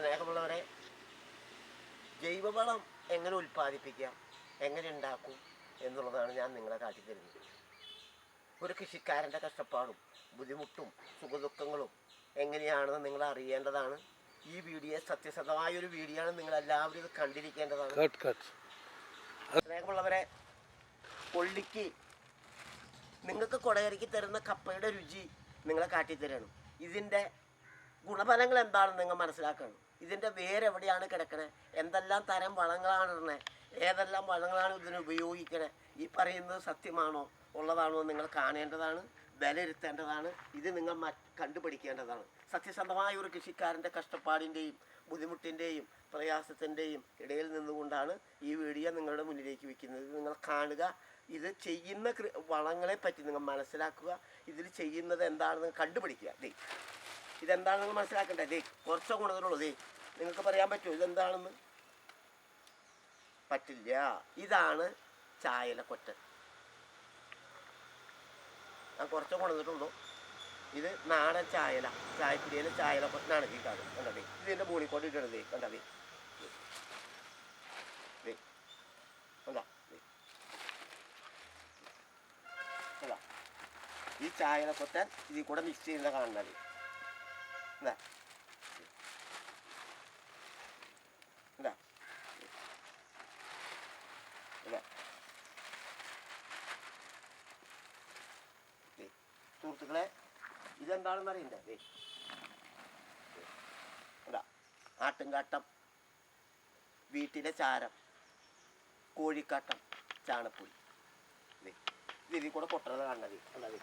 സ്നേഹമുള്ളവരെ ജൈവവളം എങ്ങനെ ഉൽപ്പാദിപ്പിക്കാം എങ്ങനെ ഉണ്ടാക്കും എന്നുള്ളതാണ് ഞാൻ നിങ്ങളെ കാട്ടിത്തരുന്നത്. ഒരു കൃഷിക്കാരന്റെ കഷ്ടപ്പാടും ബുദ്ധിമുട്ടും സുഖദുഃഖങ്ങളും എങ്ങനെയാണെന്ന് നിങ്ങൾ അറിയേണ്ടതാണ്. ഈ വീഡിയോ സത്യസന്ധമായ ഒരു വീഡിയോ ആണ് നിങ്ങൾ എല്ലാവരും ഇത് കണ്ടിരിക്കേണ്ടതാണ്. സ്നേഹമുള്ളവരെ കൊള്ളിക്ക് നിങ്ങൾക്ക് കൊടയറിക്ക് തരുന്ന കപ്പയുടെ രുചി നിങ്ങളെ കാട്ടിത്തരണം. ഇതിന്റെ ഗുണഫലങ്ങൾ എന്താണെന്ന് നിങ്ങൾ മനസ്സിലാക്കണം. ഇതിന്റെ വേരെവിടെയാണ് കിടക്കണത് എന്തെല്ലാം തരം വളങ്ങളാണ് ഇടണത് ഏതെല്ലാം വളങ്ങളാണ് ഇതിന് ഉപയോഗിക്കണേ? ഈ പറയുന്നത് സത്യമാണോ? ഉള്ളതാണോ നിങ്ങൾ കാണേണ്ടതാണ് വിലയിരുത്തേണ്ടതാണ്. ഇത് നിങ്ങൾ കണ്ടുപിടിക്കേണ്ടതാണ്. സത്യസന്ധമായ ഒരു കൃഷിക്കാരന്റെ കഷ്ടപ്പാടിന്റെയും ബുദ്ധിമുട്ടിന്റെയും പ്രയാസത്തിന്റെയും ഇടയിൽ നിന്നുകൊണ്ടാണ് ഈ വീഡിയോ നിങ്ങളുടെ മുന്നിലേക്ക് വയ്ക്കുന്നത്. നിങ്ങൾ കാണുക. ഇത് ചെയ്യുന്ന വളങ്ങളെ പറ്റി നിങ്ങൾ മനസ്സിലാക്കുക. ഇതിൽ ചെയ്യുന്നത് എന്താണെന്ന് കണ്ടുപിടിക്കുക. ഇതെന്താണെന്ന് മനസ്സിലാക്കണ്ടേ? കുറച്ചോ ദേ നിങ്ങൾക്ക് പറയാൻ പറ്റുമോ? ഇതെന്താണെന്ന്? പറ്റില്ല. ഇതാണ് ചായല കൊറ്റൻ ഞാൻ കുറച്ച് കൊണ്ടുവന്നിട്ടുള്ളൂ ഇത് നാടൻ ചായല ചായപ്പിടിയിലെ ചായല കൊറ്റനാണ് ഈ കാണും കണ്ടതേ ഇതിന്റെ മുകളിൽ കൊണ്ട് ഇടണതേ കണ്ടതേ കണ്ടാ ഈ ചായല കൊറ്റൻ ഇതിൽ കൂടെ മിക്സ് ചെയ്യുന്ന കാണുന്നത്. എന്താ എന്താ ദേ, സുഹൃത്തുക്കളെ ഇതെന്താണെന്ന് അറിയണ്ടേ ദേ. എന്താ ആട്ടുംകാട്ടം വീട്ടിലെ ചാരം കോഴിക്കാട്ടം ചാണപ്പൊടി ദേ, ഇത് ഇതിൽ കൂടെ കൊട്ടണത് കാണണത് കണ്ടത്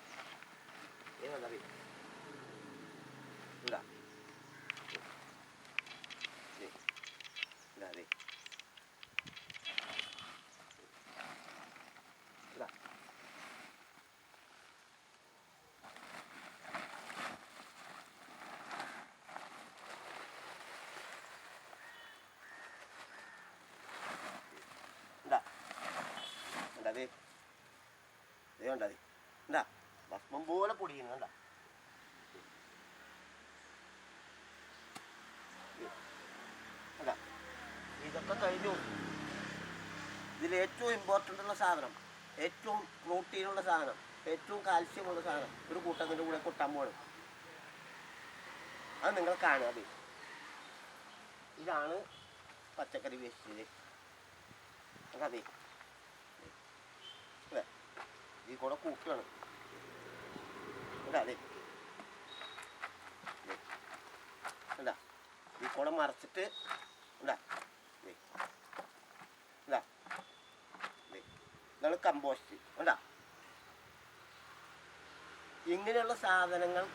ഏ കണ്ടത് ദേ കണ്ടാ ദേ. ഇതാ. ഭസ്മം പോലെ പൊടിയുന്നു കണ്ട? ഇതൊക്കെ കഴിഞ്ഞു. ഇതിൽ ഏറ്റവും ഇമ്പോർട്ടന്റ് ഉള്ള സാധനം ഏറ്റവും പ്രോട്ടീനുള്ള സാധനം ഏറ്റവും കാൽസ്യമുള്ള സാധനം ഒരു കൂട്ടത്തിന്റെ കൂടെ കൊട്ടാൻ പോകണം അത് നിങ്ങൾ കാണുക അത്. ഇതാണ് പച്ചക്കറി വേസ്റ്റ് അതെ. ഇതിൽ കൂടെ കൂക്കുകയാണ്. അതെ എന്താ ഈ കൂടെ മറച്ചിട്ട് എന്താ ദേ. ഇതാണ് കമ്പോസ്റ്റ്. എന്താ ഇങ്ങനെയുള്ള സാധനങ്ങൾ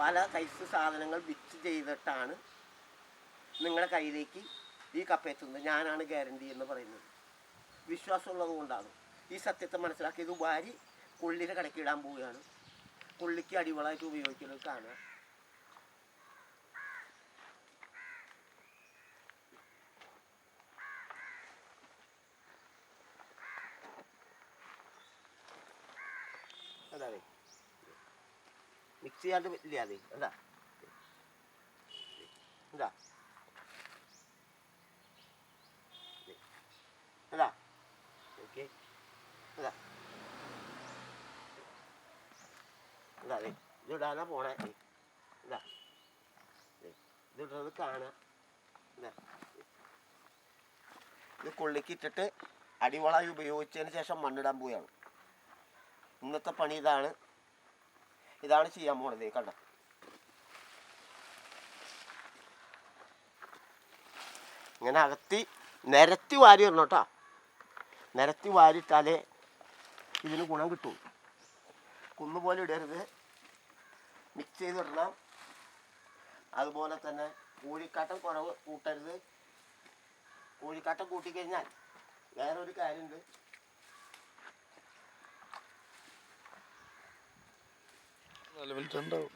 പല സൈസ് സാധനങ്ങൾ വിച്ച് ചെയ്തിട്ടാണ് നിങ്ങളുടെ കയ്യിലേക്ക് ഈ കപ്പ എത്തുന്നത് ഞാനാണ് ഗ്യാരണ്ടി എന്ന് പറയുന്നത്. വിശ്വാസമുള്ളത് കൊണ്ടാണ്. ഈ സത്യത്തെ മനസ്സിലാക്കി ഇത് വാരി കൊള്ളിയുടെ കടയ്ക്ക് പോവുകയാണ്. കൊള്ളിക്ക് അടിവളായിട്ട് ഉപയോഗിക്കുന്നത് കാണുക. അതെ മിക്സ് ചെയ്യാണ്ട് ഇല്ല അതെ. എന്താ എന്താ എന്താ ഓക്കെ എന്താ എന്താ അതെ ഇതിടാനാ പോണേ. ഇതാ. ഇതിടുന്നത് കാണാം. ഇത്. കൊള്ളിക്ക് ഇട്ടിട്ട് അടിവളായി ഉപയോഗിച്ചതിന് ശേഷം മണ്ണിടാൻ പോവുകയാണ്. ഇന്നത്തെ പണി ഇതാണ്. ഇതാണ് ചെയ്യാൻ പോണത് കണ്ട. ഇങ്ങനെ അകത്തി നിരത്തി വാരി ഇടണം കേട്ടോ. നിരത്തി വാരിയിട്ടാലേ ഇതിന് ഗുണം കിട്ടും. കുന്നുപോലെ ഇടരുത്. മിക്സ് ചെയ്തിടണം അതുപോലെ തന്നെ കോഴിക്കാട്ടം കുറവ് കൂട്ടരുത്. കോഴിക്കാട്ടം കൂട്ടിക്കഴിഞ്ഞാൽ വേറൊരു കാര്യമുണ്ട്. നിലവിൽ ഉണ്ടാവും.